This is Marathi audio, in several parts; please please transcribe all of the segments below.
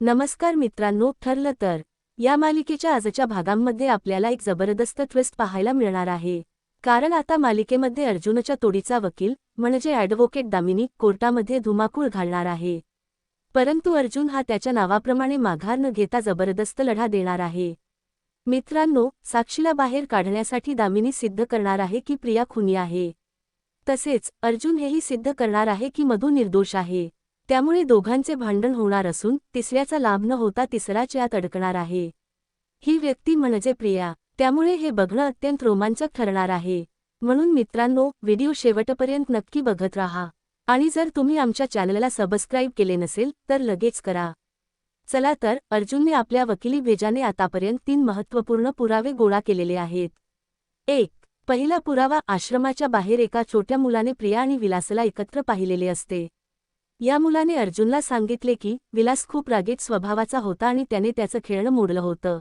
नमस्कार मित्रांनो ठरलं तर या मालिकेच्या आजच्या भागांमध्ये आपल्याला एक जबरदस्त ट्विस्ट पाहायला मिळणार आहे. कारण आता मालिकेमध्ये अर्जुनच्या तोडीचा वकील म्हणजे ॲडव्होकेट दामिनी कोर्टामध्ये धुमाकूळ घालणार आहे. परंतु अर्जुन हा त्याच्या नावाप्रमाणे माघार न घेता जबरदस्त लढा देणार आहे. मित्रांनो साक्षीला बाहेर काढण्यासाठी दामिनी सिद्ध करणार आहे की प्रिया खुनी आहे. तसेच अर्जुन हेही सिद्ध करणार आहे की मधू निर्दोष आहे. त्यामुळे दोघांचे भांडण होणार असून तिसऱ्याचा लाभ न होता तिसराच यात अडकणार आहे. ही व्यक्ती म्हणजे प्रिया. त्यामुळे हे बघणं अत्यंत रोमांचक ठरणार आहे. म्हणून मित्रांनो व्हिडिओ शेवटपर्यंत नक्की बघत राहा. आणि जर तुम्ही आमच्या चॅनलला सबस्क्राईब केले नसेल तर लगेच करा. चला तर अर्जुनने आपल्या वकिली भेजाने आतापर्यंत तीन महत्त्वपूर्ण पुरावे गोळा केलेले आहेत. एक पहिला पुरावा आश्रमाच्या बाहेर एका छोट्या मुलाने प्रिया आणि विलासला एकत्र पाहिलेले असते. या मुलाने अर्जुनला सांगितले की विलास खूप रागीट स्वभावाचा होता आणि त्याने त्याचं खेळणं मोडलं होतं.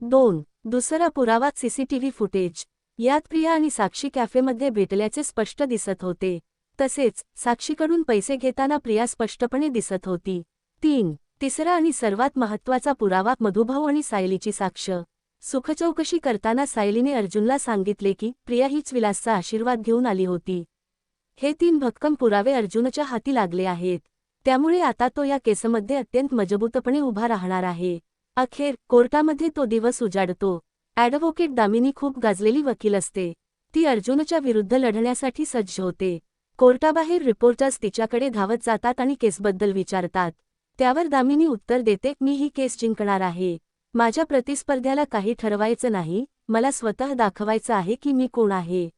दोन दुसरा पुरावा सीसीटीव्ही फुटेज. यात प्रिया आणि साक्षी कॅफेमध्ये भेटल्याचे स्पष्ट दिसत होते. तसेच साक्षीकडून पैसे घेताना प्रिया स्पष्टपणे दिसत होती. तीन तिसरा आणि सर्वात महत्त्वाचा पुरावा मधुभाऊ आणि सायलीची साक्ष. सुखचौकशी करताना सायलीने अर्जुनला सांगितले की प्रिया हीच विलासचा आशीर्वाद घेऊन आली होती. हे तीन भक्कम पुरावे अर्जुनच्या हाती लागले आहेत. त्यामुळे आता तो या केसमध्ये अत्यंत मजबूतपणे उभा राहणार आहे. अखेर कोर्टामध्ये तो दिवस उजाडतो. ॲडव्होकेट दामिनी खूप गाजलेली वकील असते. ती अर्जुनच्या विरुद्ध लढण्यासाठी सज्ज होते. कोर्टाबाहेर रिपोर्टर्स तिच्याकडे धावत जातात आणि केसबद्दल विचारतात. त्यावर दामिनी उत्तर देते मी ही केस जिंकणार आहे. माझ्या प्रतिस्पर्ध्याला काही ठरवायचं नाही. मला स्वतः दाखवायचं आहे की मी कोण आहे.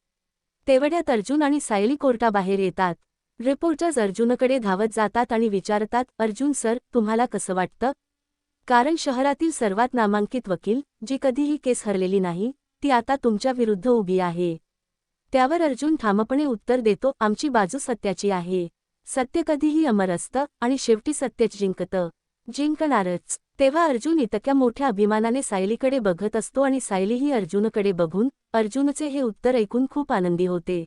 तेवढ्यात अर्जुन आणि सायली कोर्टाबाहेर येतात. रिपोर्टर्स अर्जुनकडे धावत जातात आणि विचारतात अर्जुन सर तुम्हाला कसं वाटतं? कारण शहरातील सर्वात नामांकित वकील जी कधीही केस हरलेली नाही ती आता तुमच्या विरुद्ध उभी आहे. त्यावर अर्जुन ठामपणे उत्तर देतो आमची बाजू सत्याची आहे. सत्य कधीही अमर असतं आणि शेवटी सत्यच जिंकतं. जिंकणारच. तेव्हा अर्जुन इतक्या मोठ्या अभिमानाने सायलीकडे बघत असतो आणि सायलीही अर्जुनकडे बघून अर्जुनचे हे उत्तर ऐकून खूप आनंदी होते.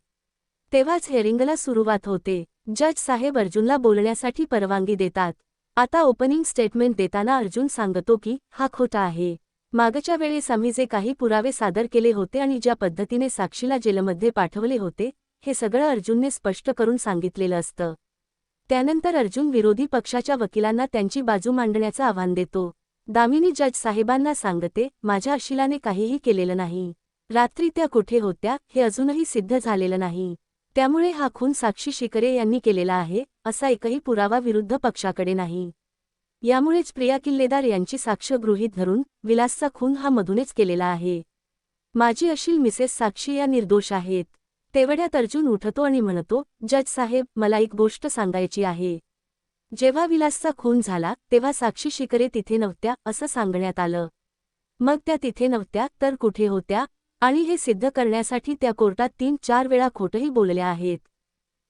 तेव्हाच हेरिंगला सुरुवात होते. जज साहेब अर्जुनला बोलण्यासाठी परवानगी देतात. आता ओपनिंग स्टेटमेंट देताना अर्जुन सांगतो की हा खोटा आहे. मागच्या वेळेस आम्ही जे काही पुरावे सादर केले होते आणि ज्या पद्धतीने साक्षीला जेलमध्ये पाठवले होते हे सगळं अर्जुनने स्पष्ट करून सांगितलेलं असतं. त्यानंतर अर्जुन विरोधी पक्षाच्या वकिलांना त्यांची बाजू मांडण्याचं आव्हान देतो. दामिनी जज साहेबांना सांगते माझ्या अशिलाने काहीही केलेलं नाही. रात्री त्या कुठे होत्या हे अजूनही सिद्ध झालेलं नाही. त्यामुळे हा खून साक्षी शिकरे यांनी केलेला आहे असा एकही पुरावा विरुद्ध पक्षाकडे नाही. यामुळेच प्रिया किल्लेदार यांची साक्ष गृहीत धरून विलासचा खून हा मधूनच केलेला आहे. माझी अशील मिसेस साक्षी या निर्दोष आहेत. तेवढ्यात अर्जुन उठतो आणि म्हणतो जज साहेब मला एक गोष्ट सांगायची आहे. जेव्हा विलासचा खून झाला तेव्हा साक्षी शिकरे तिथे नव्हत्या असं सांगण्यात आलं. मग त्या तिथे नव्हत्या तर कुठे होत्या आणि हे सिद्ध करण्यासाठी त्या कोर्टात तीन चार वेळा खोटही बोलल्या आहेत.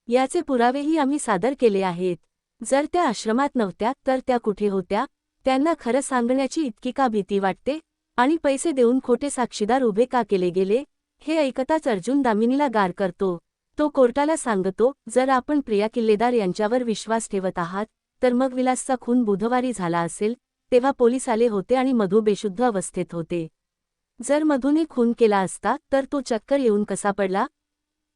याचे पुरावेही आम्ही सादर केले आहेत. जर त्या आश्रमात नव्हत्या तर त्या कुठे होत्या? त्यांना खरं सांगण्याची इतकी का भीती वाटते? आणि पैसे देऊन खोटे साक्षीदार उभे का केले गेले? हे ऐकताच अर्जुन दामिनीला गार करतो. तो कोर्टाला सांगतो जर आपण प्रिया किल्लेदार यांच्यावर विश्वास ठेवत आहात तर मग विलासचा खून बुधवारी झाला असेल तेव्हा पोलीस आले होते आणि मधू बेशुद्ध अवस्थेत होते. जर मधूने खून केला असता तर तो चक्कर येऊन कसा पडला?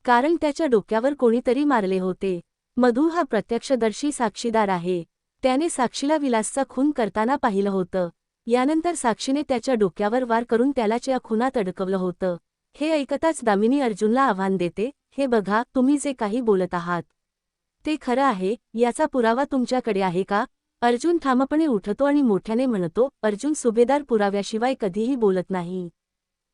कारण त्याच्या डोक्यावर कोणीतरी मारले होते. मधू हा प्रत्यक्षदर्शी साक्षीदार आहे. त्याने साक्षीला विलासचा खून करताना पाहिलं होतं. यानंतर साक्षीने त्याच्या डोक्यावर वार करून त्यालाच या खुनात अडकवलं होतं. हे ऐकताच दामिनी अर्जुनला आव्हान देते हे बघा तुम्ही जे काही बोलत आहात. ते खरं आहे याचा पुरावा तुमच्याकडे आहे का? अर्जुन ठामपणे उठतो आणि मोठ्याने म्हणतो अर्जुन सुभेदार पुराव्याशिवाय कधीही बोलत नाही.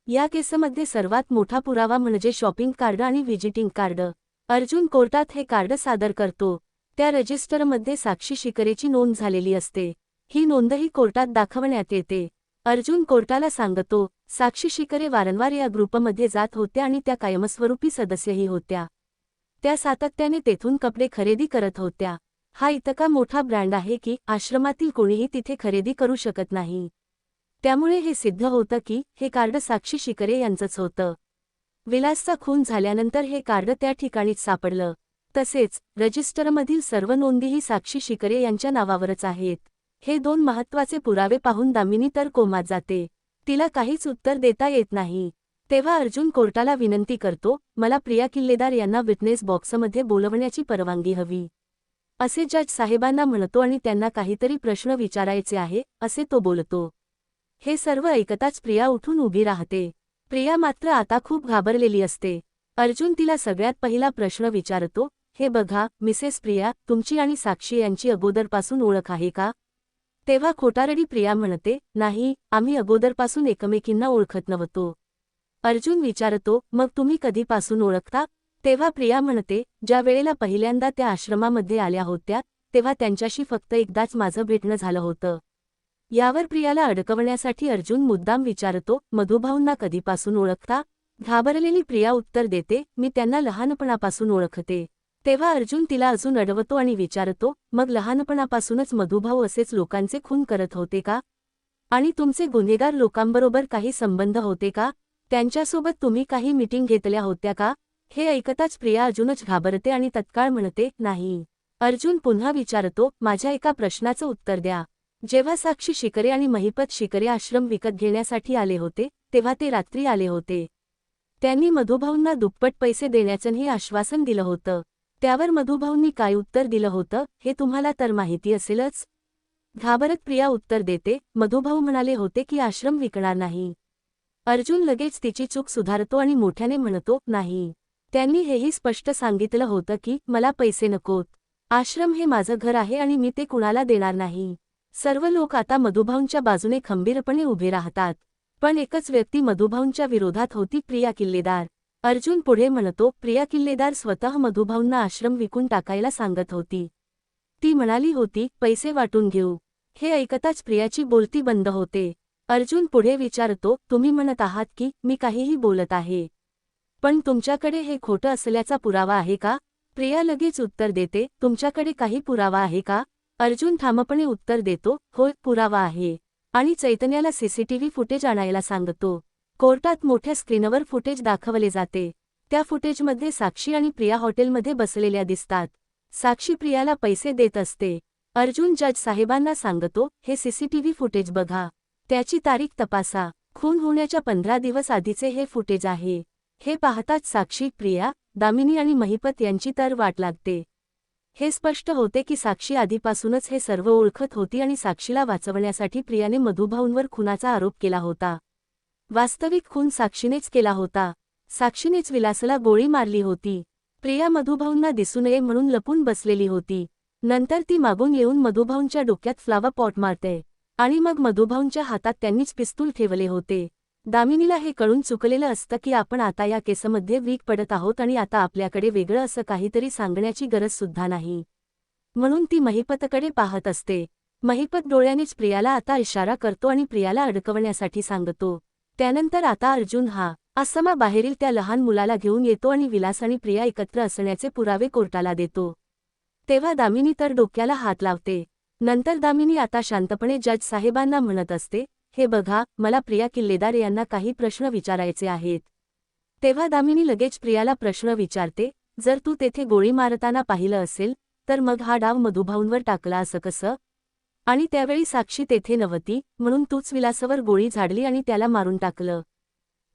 या केसमध्ये सर्वात मोठा पुरावा म्हणजे शॉपिंग कार्ड आणि व्हिजिटिंग कार्ड. अर्जुन कोर्टात हे कार्ड सादर करतो. त्या रजिस्टरमध्ये साक्षी शिकरेची नोंद झालेली असते. ही नोंदही कोर्टात दाखवण्यात येते. अर्जुन कोर्टाला सांगतो साक्षी शिकरे वारंवार या ग्रुपमध्ये जात होत्या आणि त्या कायमस्वरूपी सदस्यही होत्या. त्या सातत्याने तेथून कपडे खरेदी करत होत्या. हा इतका मोठा ब्रँड आहे की आश्रमातील कोणीही तिथे खरेदी करू शकत नाही. त्यामुळे हे सिद्ध होतं की हे कार्ड साक्षी शिकरे यांचंच होतं. विलासचा खून झाल्यानंतर हे कार्ड त्या ठिकाणीच सापडलं. तसेच रजिस्टरमधील सर्व नोंदीही साक्षी शिकरे यांच्या नावावरच आहेत. हे दोन महत्त्वाचे पुरावे पाहून दामिनी तर कोमात जाते. तिला काहीच उत्तर देता येत नाही. तेव्हा अर्जुन कोर्टाला विनंती करतो मला प्रिया किल्लेदार यांना विटनेस बॉक्समध्ये बोलवण्याची परवानगी हवी. असे जज साहेबांना म्हणतो आणि त्यांना काहीतरी प्रश्न विचारायचे आहे असे तो बोलतो. हे सर्व ऐकताच प्रिया उठून उभी राहते. प्रिया मात्र आता खूप घाबरलेली असते. अर्जुन तिला सगळ्यात पहिला प्रश्न विचारतो हे बघा मिसेस प्रिया तुमची आणि साक्षी यांची अगोदरपासून ओळख आहे का? तेव्हा खोटारडी प्रिया म्हणते नाही आम्ही अगोदरपासून एकमेकींना ओळखत नव्हतो. अर्जुन विचारतो मग तुम्ही कधीपासून ओळखता? तेव्हा प्रिया म्हणते ज्या वेळेला पहिल्यांदा त्या आश्रमामध्ये आल्या होत्या तेव्हा त्यांच्याशी फक्त एकदाच माझं भेटणं झालं होतं. यावर प्रियाला अडकवण्यासाठी अर्जुन मुद्दाम विचारतो मधुभाऊंना कधीपासून ओळखता? घाबरलेली प्रिया उत्तर देते मी त्यांना लहानपणापासून ओळखते. तेव्हा अर्जुन तिला अजून अडवतो आणि विचारतो मग लहानपणापासूनच मधुभाऊ असेच लोकांचे खून करत होते का? आणि तुमचे गुन्हेगार लोकांबरोबर काही संबंध होते का? त्यांच्यासोबत तुम्ही काही मीटिंग घेतल्या होत्या का? हे ऐकताच प्रिया अजूनच घाबरते आणि तत्काळ म्हणते नाही. अर्जुन पुन्हा विचारतो माझ्या एका प्रश्नाचं उत्तर द्या. जेव्हा साक्षी शिकरे आणि महिपत शिकरे आश्रम विकत घेण्यासाठी आले होते तेव्हा ते रात्री आले होते. त्यांनी मधुभाऊंना दुप्पट पैसे देण्याचंही आश्वासन दिलं होतं. त्यावर मधुभाऊंनी काय उत्तर दिलं होतं हे तुम्हाला तर माहिती असेलच? घाबरत प्रिया उत्तर देते. मधुभाऊ म्हणाले होते की आश्रम विकणार नाही. अर्जुन लगेच तिची चूक सुधारतो आणि मोठ्याने म्हणतो नाही. त्यांनी हेही स्पष्ट सांगितलं होतं की मला पैसे नकोत आश्रम हे माझं घर आहे आणि मी ते कुणाला देणार नाही. सर्व लोक आता मधुभाऊंच्या बाजूने खंबीरपणे उभे राहतात. पण एकच व्यक्ती मधुभाऊंच्या विरोधात होती प्रिया किल्लेदार. अर्जुन पुढे म्हणतो प्रिया किल्लेदार स्वतः मधुभाऊंना आश्रम विकून टाकायला सांगत होती. ती म्हणाली होती पैसे वाटून घेऊ हे ऐकताच प्रियाची बोलती बंद होते. अर्जुन पुढे विचारतो तुम्ही म्हणत आहात की मी काहीही बोलत आहे. पण तुमच्याकडे हे खोटं असल्याचा पुरावा आहे का? प्रिया लगेच उत्तर देते तुमच्याकडे काही पुरावा आहे का? अर्जुन ठामपणे उत्तर देतो होय पुरावा आहे. आणि चैतन्याला सीसीटीव्ही फुटेज आणायला सांगतो. कोर्टात मोठ्या स्क्रीनवर फुटेज दाखवले जाते. त्या फुटेजमध्ये साक्षी आणि प्रिया हॉटेलमध्ये बसलेल्या दिसतात. साक्षी प्रियाला पैसे देत असते. अर्जुन जज साहेबांना सांगतो हे सीसीटीव्ही फुटेज बघा. त्याची तारीख तपासा. खून होण्याच्या पंधरा दिवस आधीचे हे फुटेज आहे. हे पाहताच साक्षी प्रिया दामिनी आणि महिपत यांची तर वाट लागते. हे स्पष्ट होते की साक्षी आधीपासूनच हे सर्व ओळखत होती आणि साक्षीला वाचवण्यासाठी प्रियाने मधुभाऊंवर खुनाचा आरोप केला होता. वास्तविक खून साक्षीनेच केला होता. साक्षीनेच विलासला गोळी मारली होती. प्रिया मधुभाऊंना दिसू नये म्हणून लपून बसलेली होती. नंतर ती मागून येऊन मधुभाऊंच्या डोक्यात फ्लावा पॉट मारते आणि मग मधुभाऊंच्या हातात त्यांनीच पिस्तूल ठेवले होते. दामिनीला हे कळून चुकलेलं असतं की आपण आता या केसमध्ये वीक पडत आहोत आणि आता आपल्याकडे वेगळं असं काहीतरी सांगण्याची गरज सुद्धा नाही. म्हणून ती महिपतकडे पाहत असते. महिपत डोळ्यानेच प्रियाला आता इशारा करतो आणि प्रियाला अडकवण्यासाठी सांगतो. त्यानंतर आता अर्जुन हा आसमा बाहेरील त्या लहान मुलाला घेऊन येतो आणि विलास आणि प्रिया एकत्र असण्याचे पुरावे कोर्टाला देतो. तेव्हा दामिनी तर डोक्याला हात लावते. नंतर दामिनी आता शांतपणे जज साहेबांना म्हणत असते हे बघा मला प्रिया किल्लेदार यांना काही प्रश्न विचारायचे आहेत. तेव्हा दामिनी लगेच प्रियाला प्रश्न विचारते जर तू तेथे गोळी मारताना पाहिलं असेल तर मग हा डाव मधुभाऊंवर टाकला असं कसं? आणि त्यावेळी साक्षी तेथे नव्हती म्हणून तूच विलासावर गोळी झाडली आणि त्याला मारून टाकलं.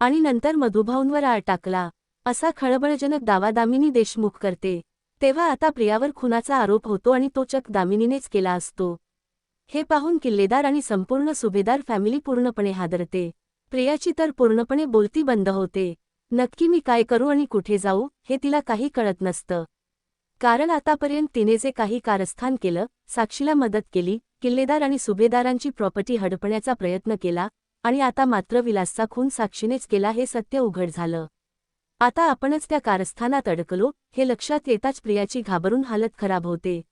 आणि नंतर मधुभाऊंवर आळ टाकला. असा खळबळजनक दावा दामिनी देशमुख करते. तेव्हा आता प्रियावर खुनाचा आरोप होतो आणि तो चक दामिनीनेच केला असतो. हे पाहून किल्लेदार आणि संपूर्ण सुभेदार फॅमिली पूर्णपणे हादरते. प्रियाची तर पूर्णपणे बोलती बंद होते. नक्की मी काय करू आणि कुठे जाऊ हे तिला काही कळत नसतं. कारण आतापर्यंत तिने जे काही कारस्थान केलं साक्षीला मदत केली किल्लेदार आणि सुभेदारांची प्रॉपर्टी हडपण्याचा प्रयत्न केला आणि आता मात्र विलासचा खून साक्षीनेच केला हे सत्य उघड झालं. आता आपणच त्या कारस्थानात अडकलो हे लक्षात येताच प्रियाची घाबरून हालत खराब होते.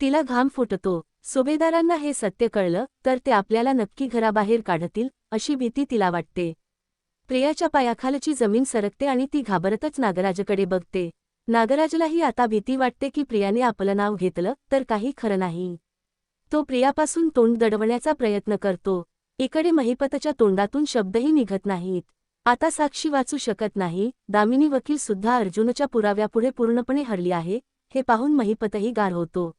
तिला घाम फुटतो. सुभेदारांना हे सत्य कळलं तर ते आपल्याला नक्की घराबाहेर काढतील अशी भीती तिला वाटते. प्रियाच्या पायाखालची जमीन सरकते आणि ती घाबरतच नागराजकडे बघते. नागराजलाही आता भीती वाटते की प्रियाने आपलं नाव घेतलं तर काही खरं नाही. तो प्रियापासून तोंड दडवण्याचा प्रयत्न करतो. इकडे महिपतच्या तोंडातून शब्दही निघत नाहीत. आता साक्षी वाचू शकत नाही दामिनी वकील सुद्धा अर्जुनच्या पुराव्यापुढे पूर्णपणे हरली आहे हे पाहून महिपतही गार होतो.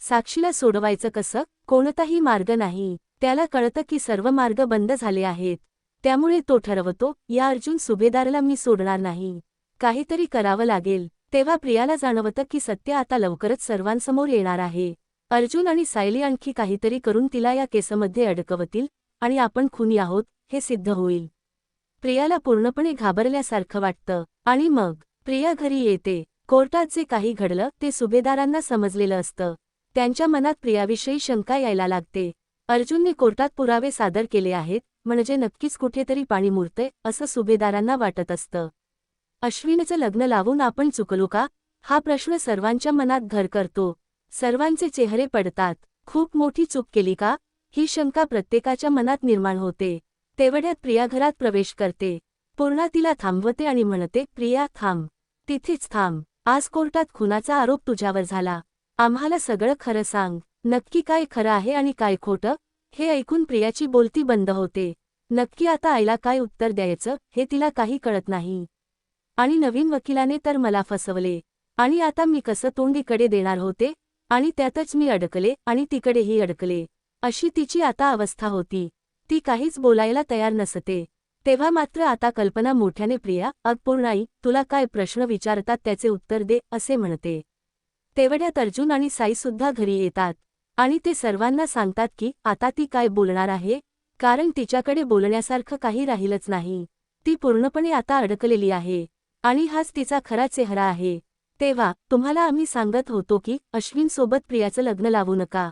साक्षीला सोडवायचं कसं? कोणताही मार्ग नाही. त्याला कळतं की सर्व मार्ग बंद झाले आहेत. त्यामुळे तो ठरवतो या अर्जुन सुभेदारला मी सोडणार नाही. काहीतरी करावं लागेल. तेव्हा प्रियाला जाणवतं की सत्य आता लवकरच सर्वांसमोर येणार आहे. अर्जुन आणि सायली आणखी काहीतरी करून तिला या केसमध्ये अडकवतील आणि आपण खुनी आहोत हे सिद्ध होईल. प्रियाला पूर्णपणे घाबरल्यासारखं वाटतं. आणि मग? प्रिया घरी येते. कोर्टात जे काही घडलं ते सुभेदारांना समजलेलं असतं. त्यांच्या मनात प्रियाविषयी शंका यायला लागते. अर्जुनने कोर्टात पुरावे सादर केले आहेत म्हणजे नक्कीच कुठेतरी पाणी मुरते असं सुभेदारांना वाटत असतं. अश्विनचं लग्न लावून आपण चुकलो का? हा प्रश्न सर्वांच्या मनात घर करतो. सर्वांचे चेहरे पडतात. खूप मोठी चूक केली का? ही शंका प्रत्येकाच्या मनात निर्माण होते. तेवढ्यात प्रिया घरात प्रवेश करते. पूर्णा तिला थांबवते आणि म्हणते प्रिया थांब. तिथेच थांब. आज कोर्टात खुनाचा आरोप तुझ्यावर झाला. आम्हाला सगळं खरं सांग. नक्की काय खरं आहे आणि काय खोटं? हे ऐकून प्रियाची बोलती बंद होते. नक्की आता आईला काय उत्तर द्यायचं हे तिला काही कळत नाही. आणि नवीन वकिलाने तर मला फसवले. आणि आता मी कसं तोंडीकडे देणार होते? आणि त्यातच मी अडकले आणि तिकडेही अडकले. अशी तिची आता अवस्था होती. ती काहीच बोलायला तयार नसते. तेव्हा मात्र आता कल्पना मोठ्याने प्रिया अपूर्णाई तुला काय प्रश्न विचारतात त्याचे उत्तर दे असे म्हणते. तेवढ्यात अर्जुन आणि साईसुद्धा घरी येतात. आणि ते सर्वांना सांगतात की आता ती काय बोलणार आहे? कारण तिच्याकडे बोलण्यासारखं काही राहिलंच नाही. ती पूर्णपणे आता अडकलेली आहे. आणि हाच तिचा खरा चेहरा आहे. तेव्हा तुम्हाला आम्ही सांगत होतो की अश्विनसोबत प्रियाचं लग्न लावू नका.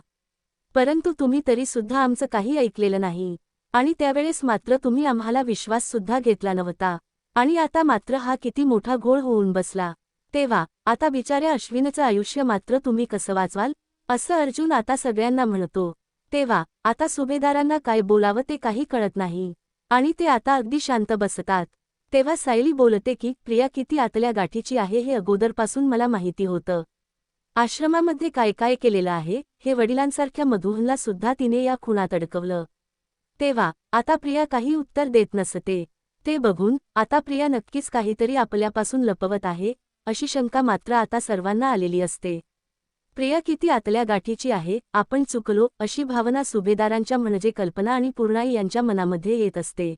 परंतु तुम्ही तरीसुद्धा आमचं काही ऐकलेलं नाही. आणि त्यावेळेस मात्र तुम्ही आम्हाला विश्वाससुद्धा घेतला नव्हता. आणि आता मात्र हा किती मोठा घोळ होऊन बसला. तेव्हा आता बिचाऱ्या अश्विनचं आयुष्य मात्र तुम्ही कसं वाचवाल? असं अर्जुन आता सगळ्यांना म्हणतो. तेव्हा आता सुभेदारांना काय बोलावं ते काही कळत नाही. आणि ते आता अगदी शांत बसतात. तेव्हा सायली बोलते की प्रिया किती आतल्या गाठीची आहे हे अगोदरपासून मला माहिती होतं. आश्रमामध्ये काय काय केलेलं आहे? हे वडिलांसारख्या मधुहनला सुद्धा तिने या खुणात अडकवलं. तेव्हा आता प्रिया काही उत्तर देत नसते. ते बघून आता प्रिया नक्कीच काहीतरी आपल्यापासून लपवत आहे अशी शंका मात्र आता सर्वांना आलेली असते. प्रिया किती आतल्या गाठीची आहे आपण चुकलो अशी भावना सुभेदारांच्या म्हणजे कल्पना आणि पूर्णाई यांच्या मनामध्ये येत असते.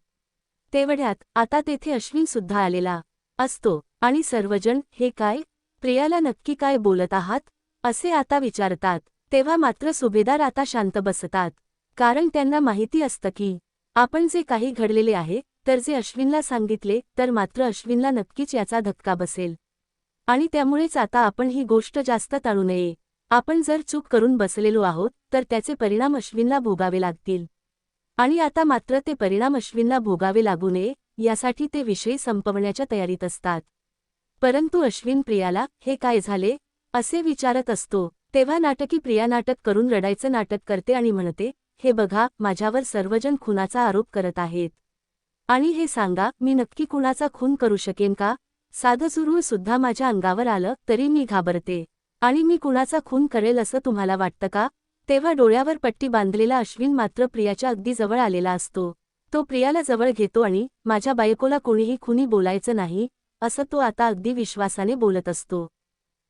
तेवढ्यात आता तेथे अश्विन सुद्धा आलेला असतो आणि सर्वजण हे काय? प्रियाला नक्की काय बोलत आहात? असे आता विचारतात तेव्हा मात्र सुभेदार आता शांत बसतात. कारण त्यांना माहिती असतं की आपण जे काही घडलेले आहे तर जे अश्विनला सांगितले तर मात्र अश्विनला नक्कीच याचा धक्का बसेल. आणि त्यामुळेच आता आपण ही गोष्ट जास्त टाळू नये. आपण जर चूक करून बसलेलो आहोत तर त्याचे परिणाम अश्विनला भोगावे लागतील. आणि आता मात्र ते परिणाम अश्विनला भोगावे लागू नये यासाठी ते विषय संपवण्याच्या तयारीत असतात. परंतु अश्विन प्रियाला हे काय झाले असे विचारत असतो. तेव्हा नाटकी प्रिया नाटक करून रडायचं नाटक करते आणि म्हणते हे बघा माझ्यावर सर्वजण खुनाचा आरोप करत आहेत. आणि हे सांगा मी नक्की कुणाचा खून करू शकेन का? साधं सुरू सुद्धा माझ्या अंगावर आलं तरी मी घाबरते. आणि मी कुणाचा खून करेल असं तुम्हाला वाटतं का? तेव्हा डोळ्यावर पट्टी बांधलेला अश्विन मात्र प्रियाच्या अगदी जवळ आलेला असतो. तो प्रियाला जवळ घेतो आणि माझ्या बायकोला कोणीही खुनी बोलायचं नाही असं तो आता अगदी विश्वासाने बोलत असतो.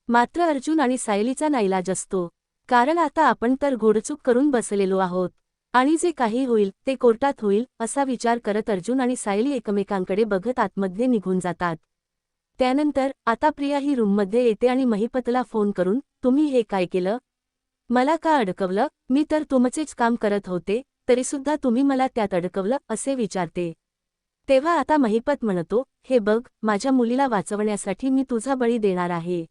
मात्र अर्जुन आणि सायलीचा नाईलाज असतो. कारण आता आपण तर घोडचूक करून बसलेलो आहोत. आणि जे काही होईल ते कोर्टात होईल असा विचार करत अर्जुन आणि सायली एकमेकांकडे बघत आतमध्ये निघून जातात. त्यानंतर आता प्रिया ही रूममध्ये येते आणि महिपतला फोन करून तुम्ही हे काय केलं? मला का अडकवलं? मी तर तुमचेच काम करत होते तरीसुद्धा तुम्ही मला त्यात अडकवलं असे विचारते. तेव्हा आता महिपत म्हणतो हे बघ माझ्या मुलीला वाचवण्यासाठी मी तुझा बळी देणार आहे.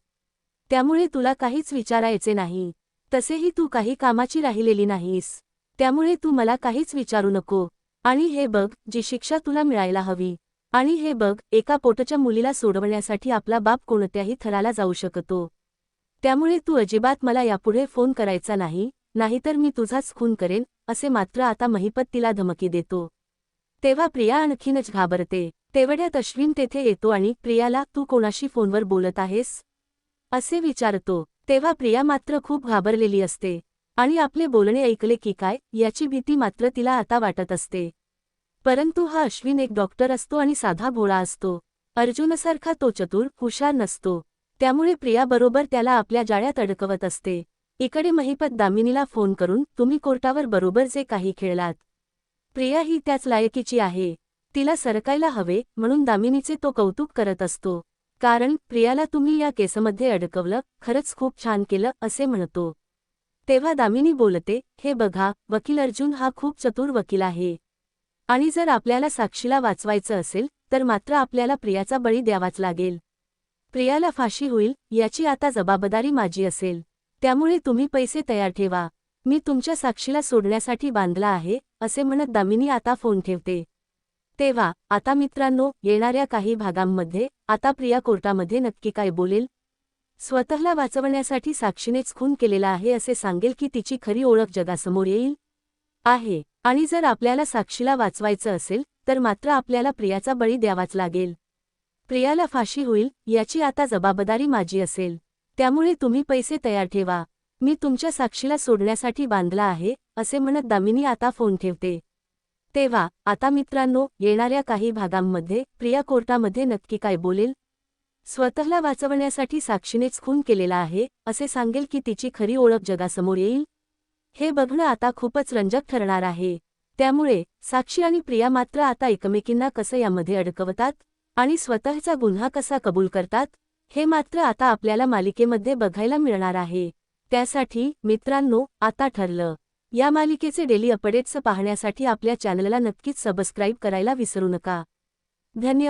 त्यामुळे तुला काहीच विचारायचे नाही. तसेही तू काही कामाची राहिलेली नाहीस. त्यामुळे तू मला काहीच विचारू नको. आणि हे बघ जी शिक्षा तुला मिळायला हवी आणि हे बघ एका पोटच्या मुलीला सोडवण्यासाठी आपला बाप कोणत्याही थराला जाऊ शकतो. त्यामुळे तू अजिबात मला यापुढे फोन करायचा नाही नाहीतर मी तुझाच खून करेन असे मात्र आता महिपत तिला धमकी देतो. तेव्हा प्रिया आणखीनच घाबरते. तेवढ्यात अश्विन तेथे येतो आणि प्रियाला तू कोणाशी फोनवर बोलत आहेस? असे विचारतो. तेव्हा प्रिया मात्र खूप घाबरलेली असते. आणि आपले बोलणे ऐकले की काय याची भीती मात्र तिला आता वाटत असते. परंतु हा अश्विन एक डॉक्टर असतो आणि साधा भोळा असतो. अर्जुनसारखा तो चतुर हुशार नसतो. त्यामुळे प्रियाबरोबर त्याला आपल्या जाळ्यात अडकवत असते. इकडे महिपत दामिनीला फोन करून तुम्ही कोर्टावर बरोबर जे काही खेळलात. प्रिया ही त्याच लायकीची आहे. तिला सरकायला हवे म्हणून दामिनीचे तो कौतुक करत असतो. कारण प्रियाला तुम्ही या केसमध्ये अडकवलं खरंच खूप छान केलं असे म्हणतो. तेव्हा दामिनी बोलते हे बघा वकील अर्जुन हा खूप चतुर वकील आहे. आणि जर आपल्याला साक्षीला वाचवायचं असेल तर मात्र आपल्याला प्रियाचा बळी द्यावाच लागेल. प्रियाला फाशी होईल याची आता जबाबदारी माझी असेल. त्यामुळे तुम्ही पैसे तयार ठेवा. मी तुमच्या साक्षीला सोडण्यासाठी बांधला आहे असे म्हणत दामिनी आता फोन ठेवते. तेव्हा आता मित्रांनो येणाऱ्या काही भागांमध्ये आता प्रिया कोर्टामध्ये नक्की काय बोलेल? स्वतःला वाचवण्यासाठी साक्षीनेच खून केलेला आहे असे सांगेल की तिची खरी ओळख जगासमोर येईल? आहे. आणि जर आपल्याला साक्षीला वाचवायचं असेल तर मात्र आपल्याला प्रियाचा बळी द्यावाच लागेल. प्रियाला फाशी होईल याची आता जबाबदारी माझी असेल. त्यामुळे तुम्ही पैसे तयार ठेवा. मी तुमच्या साक्षीला सोडण्यासाठी बांधला आहे असे म्हणत दामिनी आता फोन ठेवते. तेव्हा आता मित्रांनो येणाऱ्या काही भागांमध्ये प्रिया कोर्टामध्ये नक्की काय बोलेल? स्वतःला वाचवण्यासाठी साक्षीनेच खून केलेला आहे असे सांगेल की तिची खरी ओळख जगासमोर येईल? हे बघणं आता खूपच रंजक ठरणार आहे. त्यामुळे साक्षी आणि प्रिया मात्र आता एकमेकींना कसं यामध्ये अडकवतात आणि स्वतःचा गुन्हा कसा कबूल करतात हे मात्र आता आपल्याला मालिकेमध्ये बघायला मिळणार आहे. त्यासाठी मित्रांनो आता ठरलं. या मालिकेचे डेली अपडेट्स पाहण्यासाठी आपल्या चॅनलला नक्कीच सबस्क्राईब करायला विसरू नका. धन्यवाद